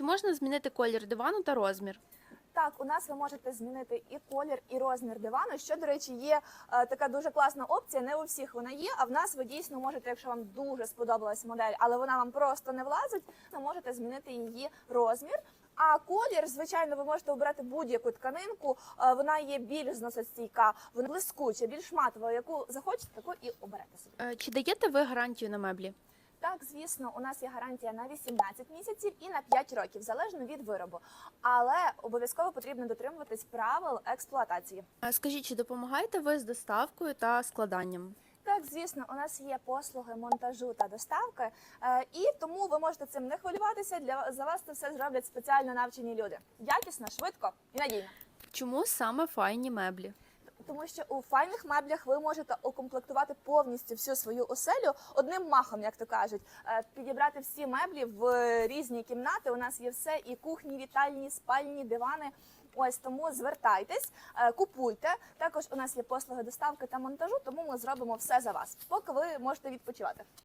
Чи можна змінити колір дивану та розмір? Так, у нас ви можете змінити і колір, і розмір дивану. Що, до речі, є е, така дуже класна опція. Не у всіх вона є. А в нас ви дійсно можете, якщо вам дуже сподобалась модель, але вона вам просто не влазить, ви можете змінити її розмір. А колір, звичайно, ви можете обрати будь-яку тканинку. Е, Вона є більш зносостійка, вона блискуча, більш матова. Яку захочете, таку і оберете собі. Е, Чи даєте ви гарантію на меблі? Так, звісно, у нас є гарантія на 18 місяців і на 5 років, залежно від виробу. Але обов'язково потрібно дотримуватись правил експлуатації. Е, Скажіть, чи допомагаєте ви з доставкою та складанням? Так, звісно, у нас є послуги монтажу та доставки, е, і тому ви можете цим не хвилюватися. Для за вас це все зроблять спеціально навчені люди. Якісно, швидко і надійно. Чому саме файні меблі? Тому що у файних меблях ви можете укомплектувати повністю всю свою оселю одним махом, як то кажуть, Е, підібрати всі меблі в різні кімнати. У нас є все і кухні, вітальні, спальні, дивани. Ось тому звертайтесь, е, купуйте. Також у нас є послуги доставки та монтажу, тому ми зробимо все за вас, поки ви можете відпочивати.